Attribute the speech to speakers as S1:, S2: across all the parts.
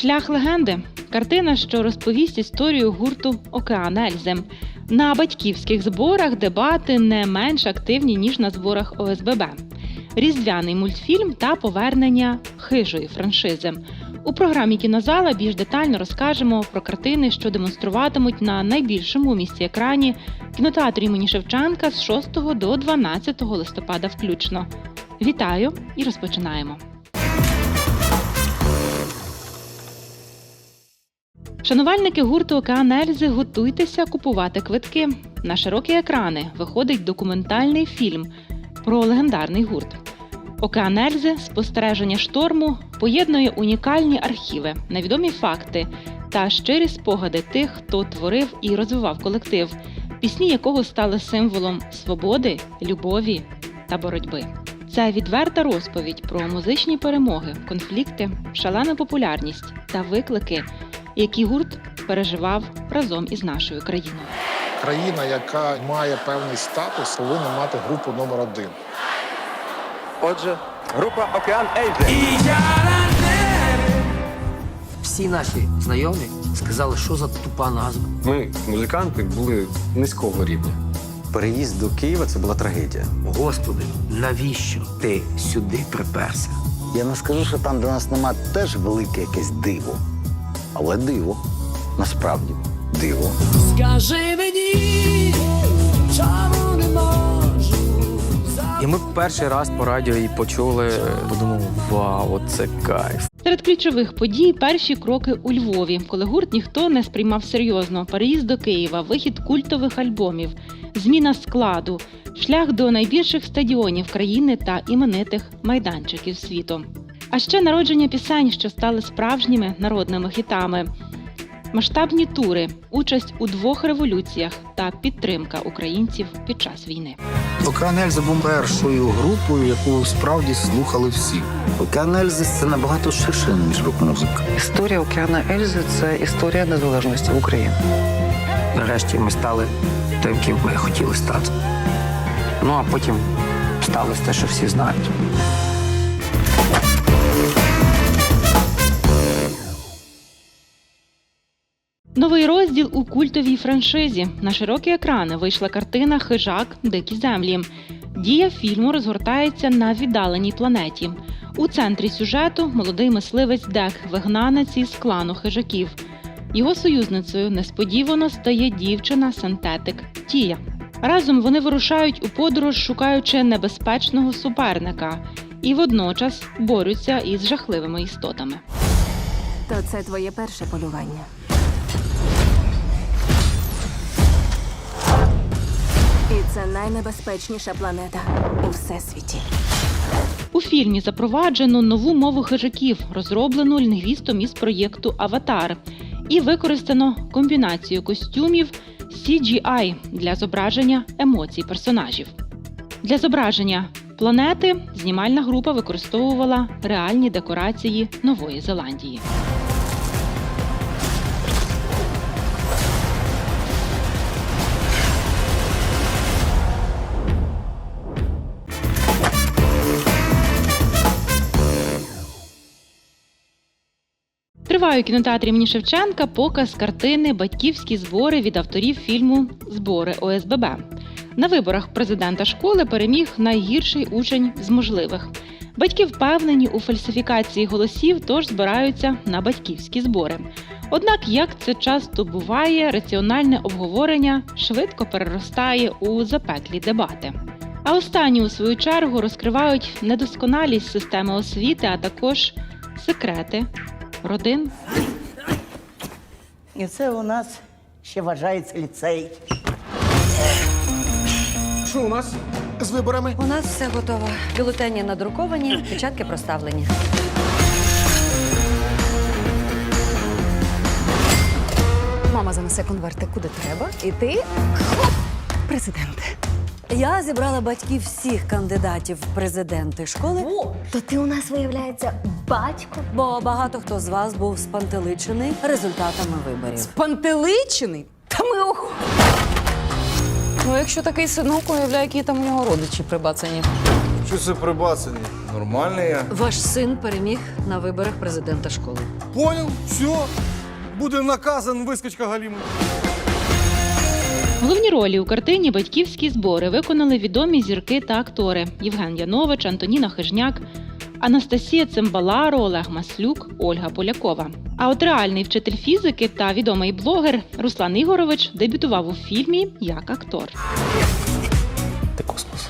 S1: Шлях легенди картина, що розповість історію гурту Океан Ельзи. На батьківських зборах дебати не менш активні ніж на зборах ОСББ. Різдвяний мультфільм та повернення хижої франшизи. У програмі кінозала більш детально розкажемо про картини, що демонструватимуть на найбільшому у місті екрані кінотеатрі імені Шевченка з 6 до 12 листопада включно. Вітаю і розпочинаємо. Шанувальники гурту Океан Ельзи готуйтеся купувати квитки. На широкі екрани виходить документальний фільм про легендарний гурт. Океан Ельзи спостереження шторму поєднує унікальні архіви, невідомі факти та щирі спогади тих, хто творив і розвивав колектив, пісні якого стали символом свободи, любові та боротьби. Це відверта розповідь про музичні перемоги, конфлікти, шалену популярність та виклики, які гурт переживав разом із нашою країною.
S2: Країна, яка має певний статус, повинна мати групу номер один.
S3: Отже, група Океан Ельзи.
S4: Всі наші знайомі сказали, що за тупа назва.
S5: Ми, музиканти, були низького рівня.
S3: Переїзд до Києва це була трагедія.
S4: Господи, навіщо ти сюди приперся?
S6: Я не скажу, що там, де нас нема, теж велике якесь диво. Але диво. Насправді диво.
S7: Скажи мені, чому не можу
S5: І ми перший раз по радіо її почули, подумав, вау, це кайф.
S1: Серед ключових подій перші кроки у Львові, коли гурт ніхто не сприймав серйозно. Переїзд до Києва, вихід культових альбомів, зміна складу, шлях до найбільших стадіонів країни та іменитих майданчиків світу. А ще народження пісень, що стали справжніми народними хітами. Масштабні тури, участь у двох революціях та підтримка українців під час війни.
S8: Океан був першою групою, яку справді слухали всі.
S6: Океан Ельзи – це набагато ширше, ніж рок-музика.
S9: Історія Океана Ельзи це історія незалежності України.
S4: Нарешті ми стали тим, ким ми хотіли стати. Ну а потім сталося те, що всі знають.
S1: Новий розділ у культовій франшизі. На широкі екрани вийшла картина Хижак Дикі землі. Дія фільму розгортається на віддаленій планеті. У центрі сюжету молодий мисливець Дек, вигнанець із клану хижаків. Його союзницею несподівано стає дівчина синтетик Тія. Разом вони вирушають у подорож, шукаючи небезпечного суперника, і водночас борються із жахливими істотами.
S10: То це твоє перше полювання. Це найнебезпечніша планета у всесвіті.
S1: У фільмі запроваджено нову мову хижаків, розроблену лінгвістом із проєкту Аватар, і використано комбінацію костюмів CGI для зображення емоцій персонажів. Для зображення планети знімальна група використовувала реальні декорації Нової Зеландії. Триває у кінотеатрі імені Шевченка показ картини Батьківські збори від авторів фільму Збори ОСББ. На виборах президента школи переміг найгірший учень з можливих. Батьки впевнені у фальсифікації голосів, тож збираються на батьківські збори. Однак, як це часто буває, раціональне обговорення швидко переростає у запеклі дебати. А останні, у свою чергу, розкривають недосконалість системи освіти, а також секрети родин
S11: І це у нас ще вважається ліцей.
S2: Що у нас з виборами?
S12: У нас все готово. Бюлетені надруковані, печатки проставлені. Мама занесе конверти куди треба, і ти хоп, президент. Я зібрала батьків всіх кандидатів в президенти школи.
S10: То ти у нас виявляється батько.
S12: Бо багато хто з вас був спантеличений результатами виборів.
S7: пантеличений? Та ми ох. Ну, якщо такий синок, уявляю, які там у нього родичі прибацані.
S5: Що це прибацаний? Нормальний я.
S12: Ваш син переміг на виборах президента школи.
S5: Поняв? Все. Буде наказан вискочка Галіма.
S1: Головні ролі у картині Батьківські збори виконали відомі зірки та актори Євген Янович, Антоніна Хижняк, Анастасія Цимбаларо, Олег Маслюк, Ольга Полякова. А от реальний вчитель фізики та відомий блогер Руслан Ігорович дебютував у фільмі як актор.
S5: Ти космос.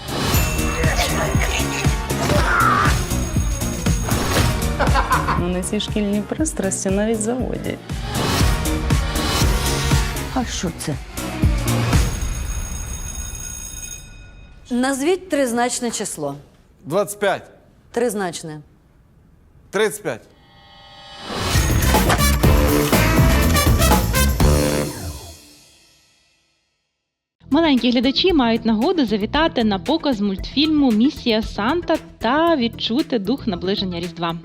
S9: Вони ці шкільні пристрасті навіть заводять.
S11: А що це?
S12: Назвіть тризначне число.
S5: 25.
S12: Тризначне.
S5: 35.
S1: Маленькі глядачі мають нагоду завітати на показ мультфільму Місія Санта та відчути дух наближення Різдва.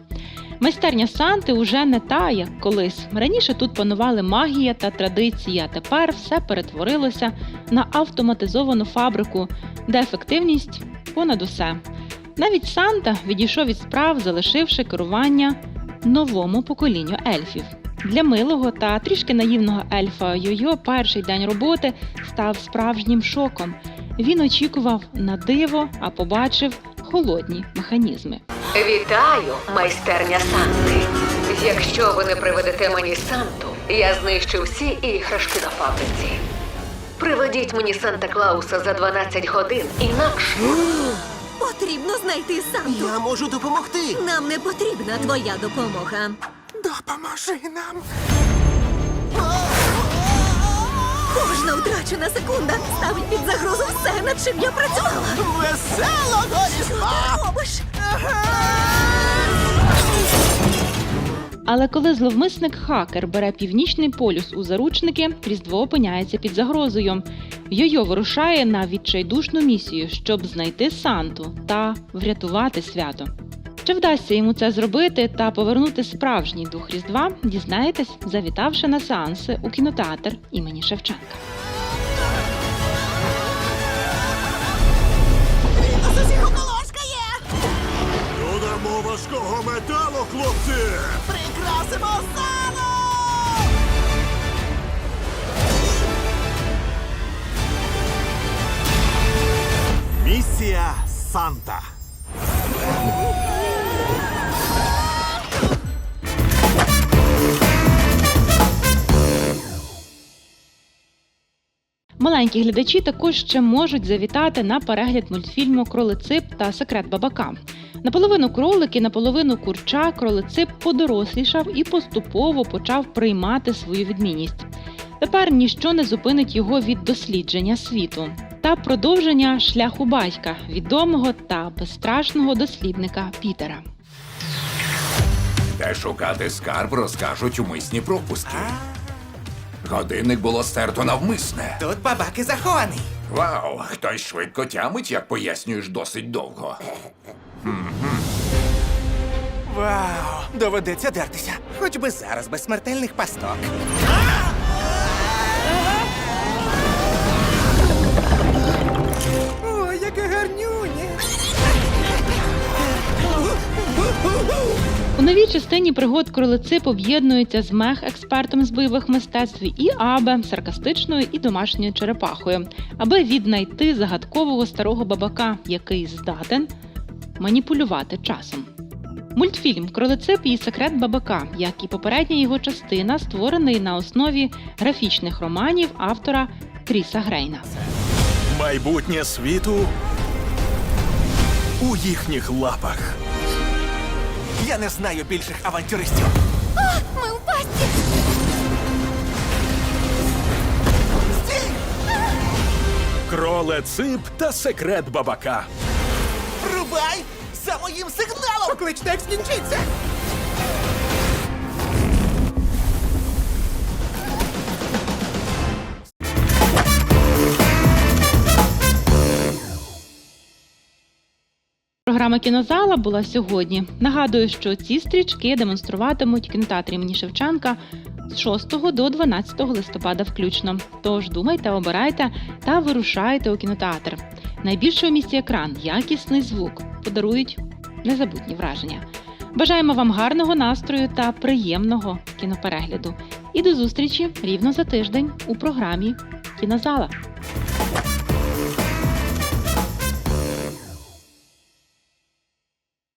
S1: Майстерня Санти уже не та, як колись. Раніше тут панували магія та традиції, а тепер все перетворилося на автоматизовану фабрику, де ефективність понад усе. Навіть Санта відійшов від справ, залишивши керування новому поколінню ельфів. Для милого та трішки наївного ельфа Йо-Йо перший день роботи став справжнім шоком. Він очікував на диво, а побачив холодні механізми.
S10: Вітаю, майстерня Санти. Якщо ви не приведете мені Санту, я знищу всі іграшки на фабриці. Приведіть мені Санта Клауса за 12 годин, інакше.
S7: Потрібно знайти Санту.
S8: Я можу допомогти.
S7: Нам не потрібна твоя допомога.
S8: Допоможи нам.
S7: Кожна втрачена секунда ставить під загрозу все, над чим я працювала.
S8: Веселого
S7: Що ти робиш?
S1: Але коли зловмисник хакер бере північний полюс у заручники, Різдво опиняється під загрозою. Йо-Йо вирушає на відчайдушну місію, щоб знайти Санту та врятувати свято. Чи вдасться йому це зробити та повернути справжній дух Різдва, дізнаєтесь, завітавши на сеанси у кінотеатр імені Шевченка.
S8: Додамо важкого металу, хлопці! Прикрасимо залу! Місія Санта.
S1: Маленькі глядачі також ще можуть завітати на перегляд мультфільму Кролицип та секрет бабака. Наполовину кролик і наполовину курча кролицип подорослішав і поступово почав приймати свою відмінність. Тепер ніщо не зупинить його від дослідження світу та продовження шляху батька, відомого та безстрашного дослідника Пітера.
S13: Де шукати скарб, розкажуть умисні пропуски. Годинник було стерто навмисне.
S8: Тут бабаки захований.
S13: Вау, хтось швидко тямить, як пояснюєш досить довго.
S8: Вау, доведеться дертися. Хоч би зараз без смертельних пасток.
S1: Частині пригод кролицип об'єднується з мех експертом з бойових мистецтв і Абе саркастичною і домашньою черепахою, аби віднайти загадкового старого бабака, який здатен маніпулювати часом. Мультфільм Кролицип і секрет бабака, як і попередня його частина, створений на основі графічних романів автора Кріса Грейна.
S8: Майбутнє світу у їхніх лапах. Я не знаю більших авантюристів.
S7: Ми в Стій!
S8: Кроле цип та секрет бабака. Рубай! За моїм сигналом! Поклич, не скінчиться!
S1: Програма кінозала була сьогодні. Нагадую, що ці стрічки демонструватимуть кінотеатрі імені Шевченка з 6 до 12 листопада включно. Тож думайте, обирайте та вирушайте у кінотеатр. Найбільший у місті екран, якісний звук, подарують незабутні враження. Бажаємо вам гарного настрою та приємного кіноперегляду. І до зустрічі рівно за тиждень у програмі Кінозала.